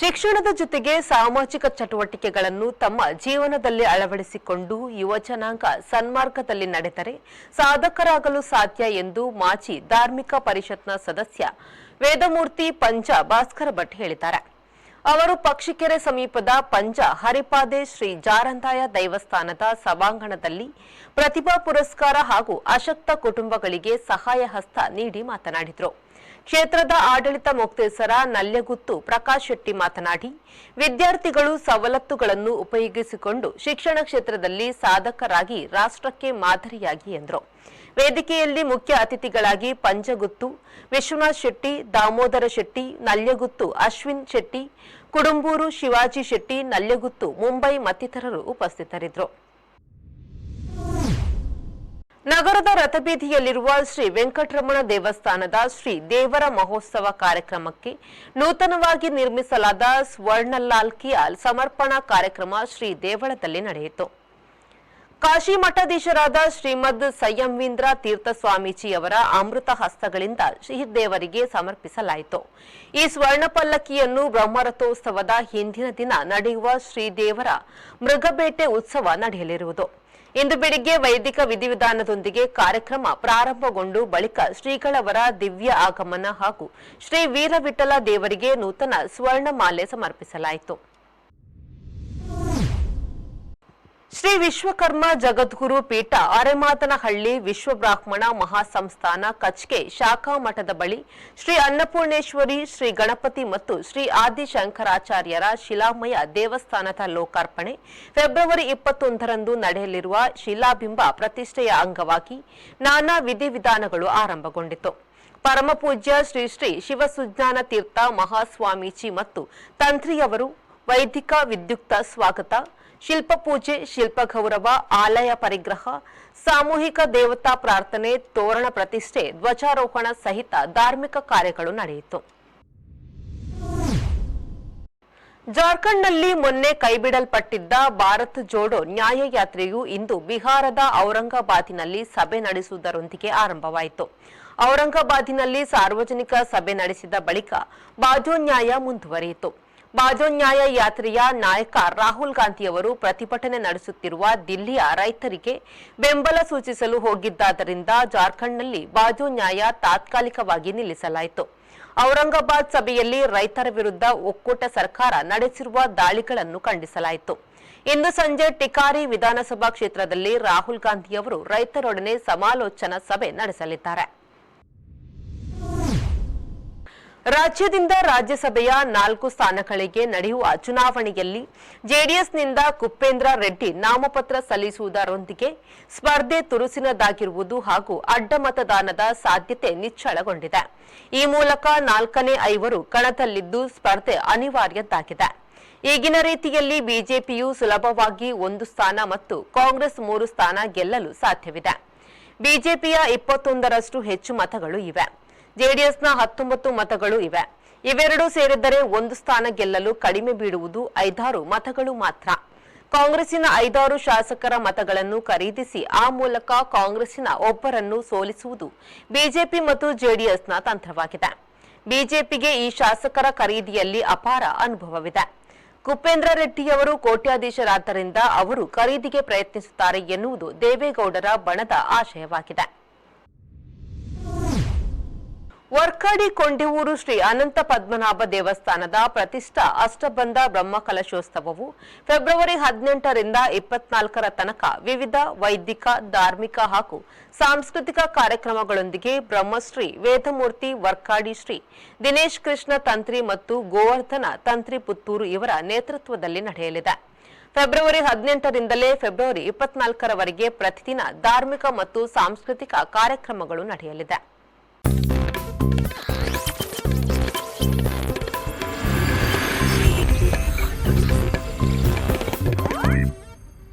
ಶಿಕ್ಷಣದ ಜೊತೆಗೆ ಸಾಮಾಜಿಕ ಚಟುವಟಿಕೆಗಳನ್ನು ತಮ್ಮ ಜೀವನದಲ್ಲಿ ಅಳವಡಿಸಿಕೊಂಡು ಯುವಜನಾಂಗ ಸನ್ಮಾರ್ಗದಲ್ಲಿ ನಡೆದರೆ ಸಾಧಕರಾಗಲು ಸಾಧ್ಯ ಎಂದು ಮಾಜಿ ಧಾರ್ಮಿಕ ಪರಿಷತ್ನ ಸದಸ್ಯ ವೇದಮೂರ್ತಿ ಪಂಜ ಭಾಸ್ಕರ ಭಟ್ ಹೇಳಿದ್ದಾರೆ. ಅವರು ಪಕ್ಷಿಕೆರೆ ಸಮೀಪದ ಪಂಜ ಹರಿಪಾದೆ ಶ್ರೀ ಜಾರಂದಾಯ ದೈವಸ್ಥಾನದ ಸಭಾಂಗಣದಲ್ಲಿ ಪ್ರತಿಭಾ ಪುರಸ್ಕಾರ ಹಾಗೂ ಅಶಕ್ತ ಕುಟುಂಬಗಳಿಗೆ ಸಹಾಯ ಹಸ್ತ ನೀಡಿ ಮಾತನಾಡಿದರು. ಕ್ಷೇತ್ರದ ಆಡಳಿತ ಮುಕ್ತೇಸರ ನಲ್ಯಗುತ್ತು ಪ್ರಕಾಶ್ ಶೆಟ್ಟಿ ಮಾತನಾಡಿ, ವಿದ್ಯಾರ್ಥಿಗಳು ಸವಲತ್ತುಗಳನ್ನು ಉಪಯೋಗಿಸಿಕೊಂಡು ಶಿಕ್ಷಣ ಕ್ಷೇತ್ರದಲ್ಲಿ ಸಾಧಕರಾಗಿ ರಾಷ್ಟ್ರಕ್ಕೆ ಮಾದರಿಯಾಗಿ ಎಂದರು. ವೇದಿಕೆಯಲ್ಲಿ ಮುಖ್ಯ ಅತಿಥಿಗಳಾಗಿ ಪಂಜಗುತ್ತು ವಿಶ್ವನಾಥ್ ಶೆಟ್ಟಿ, ದಾಮೋದರ ಶೆಟ್ಟಿ, ನಲ್ಯಗುತ್ತು ಅಶ್ವಿನ್ ಶೆಟ್ಟಿ, ಕುಡುಂಬೂರು ಶಿವಾಜಿ ಶೆಟ್ಟಿ, ನಲ್ಯಗುತ್ತು ಮುಂಬೈ ಮತ್ತಿತರರು ಉಪಸ್ಥಿತರಿದ್ದರು. ನಗರದ ರಥಬೀದಿಯಲ್ಲಿರುವ ಶ್ರೀ ವೆಂಕಟರಮಣ ದೇವಸ್ಥಾನದ ಶ್ರೀ ದೇವರ ಮಹೋತ್ಸವ ಕಾರ್ಯಕ್ರಮಕ್ಕೆ ನೂತನವಾಗಿ ನಿರ್ಮಿಸಲಾದ ಸ್ವರ್ಣಲಾಲ್ ಕಿಯಾಲ್ ಸಮರ್ಪಣಾ ಕಾರ್ಯಕ್ರಮ ಶ್ರೀ ದೇವಳದಲ್ಲಿ ನಡೆಯಿತು. ಕಾಶಿ ಮಠಾಧೀಶರಾದ ಶ್ರೀಮದ್ ಸಯ್ಯಂವೀಂದ್ರ ತೀರ್ಥ ಸ್ವಾಮೀಜಿಯವರ ಅಮೃತ ಹಸ್ತಗಳಿಂದ ಶ್ರೀದೇವರಿಗೆ ಸಮರ್ಪಿಸಲಾಯಿತು. ಈ ಸ್ವರ್ಣ ಪಲ್ಲಕ್ಕಿಯನ್ನು ಬ್ರಹ್ಮರಥೋತ್ಸವದ ಹಿಂದಿನ ದಿನ ನಡೆಯುವ ಶ್ರೀದೇವರ ಮೃಗಬೇಟೆ ಉತ್ಸವ ನಡೆಯಲಿರುವುದು. ಇಂದು ಬೆಳಿಗ್ಗೆ ವೈದಿಕ ವಿಧಿವಿಧಾನದೊಂದಿಗೆ ಕಾರ್ಯಕ್ರಮ ಪ್ರಾರಂಭಗೊಂಡು ಬಳಿಕ ಶ್ರೀಗಳವರ ದಿವ್ಯ ಆಗಮನ ಹಾಗೂ ಶ್ರೀ ವೀರವಿಠಲ ದೇವರಿಗೆ ನೂತನ ಸ್ವರ್ಣಮಾಲೆ ಸಮರ್ಪಿಸಲಾಯಿತು. ಶ್ರೀ ವಿಶ್ವಕರ್ಮ ಜಗದ್ಗುರು ಪೀಠ ಅರೆಮಾತನಹಳ್ಳಿ ವಿಶ್ವಬ್ರಾಹ್ಮಣ ಮಹಾಸಂಸ್ಥಾನ ಕಚ್ಕೆ ಶಾಖಾ ಮಠದ ಬಳಿ ಶ್ರೀ ಅನ್ನಪೂರ್ಣೇಶ್ವರಿ, ಶ್ರೀ ಗಣಪತಿ ಮತ್ತು ಶ್ರೀ ಆದಿಶಂಕರಾಚಾರ್ಯರ ಶಿಲಾಮಯ ದೇವಸ್ಥಾನದ ಲೋಕಾರ್ಪಣೆ ಫೆಬ್ರವರಿ ಇಪ್ಪತ್ತೊಂದರಂದು ನಡೆಯಲಿರುವ ಶಿಲಾಬಿಂಬ ಪ್ರತಿಷ್ಠೆಯ ಅಂಗವಾಗಿ ನಾನಾ ವಿಧಿವಿಧಾನಗಳು ಆರಂಭಗೊಂಡಿತು. ಪರಮಪೂಜ್ಯ ಶ್ರೀ ಶ್ರೀ ಶಿವಸುಜ್ಞಾನ ತೀರ್ಥ ಮಹಾಸ್ವಾಮೀಜಿ ಮತ್ತು ತಂತ್ರಿಯವರು ವೈದಿಕ ವಿದ್ಯುಕ್ತ ಸ್ವಾಗತ ಶಿಲ್ಪ ಪೂಜೆ ಶಿಲ್ಪ ಗೌರವ ಆಲಯ ಪರಿಗ್ರಹ, ಸಾಮೂಹಿಕ ದೇವತಾ ಪ್ರಾರ್ಥನೆ, ತೋರಣ ಪ್ರತಿಷ್ಠೆ, ಧ್ವಜಾರೋಹಣ ಸಹಿತ ಧಾರ್ಮಿಕ ಕಾರ್ಯಗಳು ನಡೆಯಿತು. ಜಾರ್ಖಂಡ್ನಲ್ಲಿ ಮೊನ್ನೆ ಕೈಬಿಡಲ್ಪಟ್ಟಿದ್ದ ಭಾರತ್ ಜೋಡೋ ನ್ಯಾಯಯಾತ್ರೆಯು ಇಂದು ಬಿಹಾರದ ಔರಂಗಾಬಾದಿನಲ್ಲಿ ಸಭೆ ನಡೆಸುವುದರೊಂದಿಗೆ ಆರಂಭವಾಯಿತು. ಔರಂಗಾಬಾದಿನಲ್ಲಿ ಸಾರ್ವಜನಿಕ ಸಭೆ ನಡೆಸಿದ ಬಳಿಕ ಬಾಜೋ ನ್ಯಾಯ ಮುಂದುವರಿಯಿತು. ಬಾಜೋ ನ್ಯಾಯ ಯಾತ್ರೆಯ ನಾಯಕ ರಾಹುಲ್ ಗಾಂಧಿಯವರು ಪ್ರತಿಭಟನೆ ನಡೆಸುತ್ತಿರುವ ದಿಲ್ಲಿಯ ರೈತರಿಗೆ ಬೆಂಬಲ ಸೂಚಿಸಲು ಹೋಗಿದ್ದಾದ್ದರಿಂದ ಜಾರ್ಖಂಡ್ನಲ್ಲಿ ಬಾಜೋ ನ್ಯಾಯ ತಾತ್ಕಾಲಿಕವಾಗಿ ನಿಲ್ಲಿಸಲಾಯಿತು. ಔರಂಗಾಬಾದ್ ಸಭೆಯಲ್ಲಿ ರೈತರ ವಿರುದ್ಧ ಒಕ್ಕೂಟ ಸರ್ಕಾರ ನಡೆಸಿರುವ ದಾಳಿಗಳನ್ನು ಖಂಡಿಸಲಾಯಿತು. ಇಂದು ಸಂಜೆ ಟಿಕಾರಿ ವಿಧಾನಸಭಾ ಕ್ಷೇತ್ರದಲ್ಲಿ ರಾಹುಲ್ ಗಾಂಧಿಯವರು ರೈತರೊಡನೆ ಸಮಾಲೋಚನಾ ಸಭೆ ನಡೆಸಲಿದ್ದಾರೆ. ರಾಜ್ಯದಿಂದ ರಾಜ್ಯಸಭೆಯ ನಾಲ್ಕು ಸ್ಥಾನಗಳಿಗೆ ನಡೆಯುವ ಚುನಾವಣೆಯಲ್ಲಿ ಜೆಡಿಎಸ್ನಿಂದ ಕುಪ್ಪೇಂದ್ರ ರೆಡ್ಡಿ ನಾಮಪತ್ರ ಸಲ್ಲಿಸುವುದರೊಂದಿಗೆ ಸ್ಪರ್ಧೆ ತುರುಸಿನದಾಗಿರುವುದು ಹಾಗೂ ಅಡ್ಡ ಮತದಾನದ ಸಾಧ್ಯತೆ ನಿಚ್ಚಳಗೊಂಡಿದೆ. ಈ ಮೂಲಕ ನಾಲ್ಕನೇ ಐವರು ಕಣದಲ್ಲಿದ್ದು ಸ್ಪರ್ಧೆ ಅನಿವಾರ್ಯದ್ದಾಗಿದೆ. ಈಗಿನ ರೀತಿಯಲ್ಲಿ ಬಿಜೆಪಿಯು ಸುಲಭವಾಗಿ ಒಂದು ಸ್ಥಾನ ಮತ್ತು ಕಾಂಗ್ರೆಸ್ ಮೂರು ಸ್ಥಾನ ಗೆಲ್ಲಲು ಸಾಧ್ಯವಿದೆ. ಬಿಜೆಪಿಯ ಇಪ್ಪತ್ತೊಂದರಷ್ಟು ಹೆಚ್ಚು ಮತಗಳು ಇವೆ. ಜೆಡಿಎಸ್ನ ಹತ್ತೊಂಬತ್ತು ಮತಗಳು ಇವೆ. ಇವೆರಡೂ ಸೇರಿದ್ದರೆ ಒಂದು ಸ್ಥಾನ ಗೆಲ್ಲಲು ಕಡಿಮೆ ಬೀಳುವುದು ಐದಾರು ಮತಗಳು ಮಾತ್ರ. ಕಾಂಗ್ರೆಸ್ಸಿನ ಐದಾರು ಶಾಸಕರ ಮತಗಳನ್ನು ಖರೀದಿಸಿ ಆ ಮೂಲಕ ಕಾಂಗ್ರೆಸ್ಸಿನ ಒಬ್ಬರನ್ನು ಸೋಲಿಸುವುದು ಬಿಜೆಪಿ ಮತ್ತು ಜೆಡಿಎಸ್ನ ತಂತ್ರವಾಗಿದೆ. ಬಿಜೆಪಿಗೆ ಈ ಶಾಸಕರ ಖರೀದಿಯಲ್ಲಿ ಅಪಾರ ಅನುಭವವಿದೆ. ಕುಪೇಂದ್ರ ರೆಡ್ಡಿಯವರು ಕೋಟ್ಯಾಧೀಶರಾದ್ದರಿಂದ ಅವರು ಖರೀದಿಗೆ ಪ್ರಯತ್ನಿಸುತ್ತಾರೆ ಎನ್ನುವುದು ದೇವೇಗೌಡರ ಬಣದ ಆಶಯವಾಗಿದೆ. ವರ್ಕಾಡಿ ಕೊಂಡಿವೂರು ಶ್ರೀ ಅನಂತ ಪದ್ಮನಾಭ ದೇವಸ್ಥಾನದ ಪ್ರತಿಷ್ಠಾ ಅಷ್ಟಬಂಧ ಬ್ರಹ್ಮಕಲಶೋತ್ಸವವು ಫೆಬ್ರವರಿ ಹದಿನೆಂಟರಿಂದ ಇಪ್ಪತ್ನಾಲ್ಕರ ತನಕ ವಿವಿಧ ವೈದಿಕ, ಧಾರ್ಮಿಕ ಹಾಗೂ ಸಾಂಸ್ಕೃತಿಕ ಕಾರ್ಯಕ್ರಮಗಳೊಂದಿಗೆ ಬ್ರಹ್ಮಶ್ರೀ, ವೇದಮೂರ್ತಿ, ವರ್ಕಾಡಿ ಶ್ರೀ ದಿನೇಶ್ ಕೃಷ್ಣ ತಂತ್ರಿ ಮತ್ತು ಗೋವರ್ಧನ ತಂತ್ರಿ ಪುತ್ತೂರು ಇವರ ನೇತೃತ್ವದಲ್ಲಿ ನಡೆಯಲಿದೆ. ಫೆಬ್ರವರಿ ಹದಿನೆಂಟರಿಂದಲೇ ಫೆಬ್ರವರಿ ಇಪ್ಪತ್ನಾಲ್ಕರವರೆಗೆ ಪ್ರತಿದಿನ ಧಾರ್ಮಿಕ ಮತ್ತು ಸಾಂಸ್ಕೃತಿಕ ಕಾರ್ಯಕ್ರಮಗಳು ನಡೆಯಲಿದೆ.